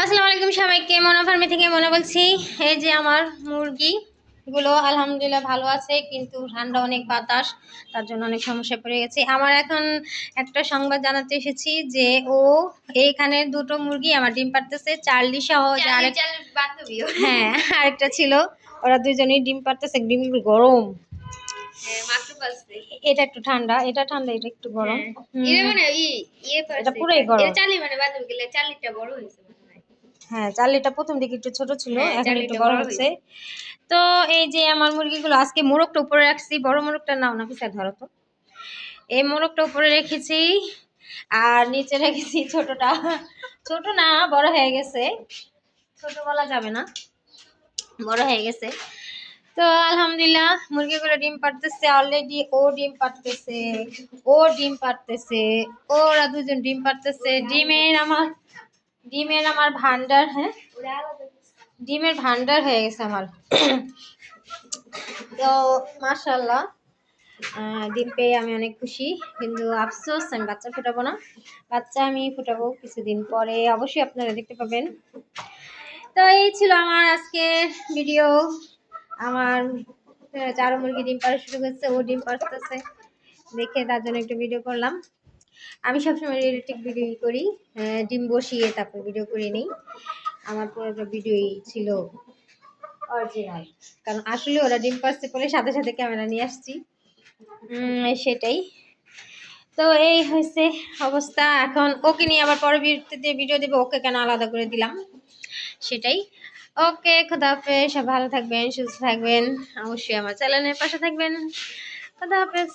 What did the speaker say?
আসসালামু আলাইকুম সবাইকে মনা ফার্মি থেকে মনে বলছি। এই যে আমার মুরগি গুলো আলহামদুলিল্লাহ ভালো আছে কিন্তু ঠান্ডা অনেক বাতাস তার জন্য অনেক সমস্যা পড়ে গেছে। আমার এখন একটা সংবাদ জানাতে এসেছি যে ও এইখানে দুটো মুরগি আমার ডিম পারতেছে চার্লি সহ হ্যাঁ আরেকটা ছিল ওরা দুজনেই ডিম পারতেছে ডিম গরম। এটা একটু ঠান্ডা এটা ঠান্ডা এটা একটু গরম। এটা মানে ইয়ে এটা পুরাই গরম। চালি মানে গেলে চালিটা বড় হয়েছে। হয় চার্লিটা প্রথম দিকে একটু ছোট ছিল হ্যাঁ, এখন একটু বড় হচ্ছে। তো এই যে আমার মুরগিগুলো আজকে মোরগটা উপরে রাখছি বড় মোরগটা নাও না পিছা ধরো তো। এই মোরগটা উপরে রেখেছি আর নিচে রেখেছি ছোটটা। ছোট না বড় হয়ে গেছে। ছোট বলা যাবে না বড় হয়ে গেছে। তো আলহামদুলিল্লাহ মুরগিগুলো ডিম পারতেছে অলরেডি ও ডিম পারতেছে ও ডিম পারতেছে ওরা দুজন ডিম পারতেছে ডিমের আমার ডিমের আমার ভান্ডার হ্যাঁ? ডিমের ভান্ডার হয়ে গেছে আমার। তো মাশাল্লাহ আহ, ডিম পেয়ে আমি অনেক খুশি। কিন্তু আফসোস আমি বাচ্চা ফুটাবো না। বাচ্চা আমি ফুটাবো কিছুদিন পরে। অবশ্যই আপনারা দেখতে পাবেন। তো এই ছিল আমার আজকের ভিডিও আমার চারো মুরগি ডিম পাড়া শুরু করছে ও ডিম পাড়তেছে। দেখে তার জন্য একটু ভিডিও করলাম। আমি সবসময় রিলেটিভ ভিডিও করি ডিম বসিয়ে তারপর ভিডিও করে নিই। আমার পুরোটা ভিডিওই ছিল অরিজিনাল কারণ আসলে ওরা ডিম পাড়ছে পরে সাথে সাথে ক্যামেরা নিয়ে আসছি। সেটাই। তো এই হয়েছে অবস্থা। এখন ওকে নিয়ে আবার পরবর্তীতে ভিডিও দেবো, ওকে কেন আলাদা করে দিলাম? সেটাই। ওকে, খোদা হাফেজ। সব ভালো থাকবেন, সুস্থ থাকবেন। অবশ্যই আমার চ্যানেলের পাশে থাকবেন। খোদা হাফেজ।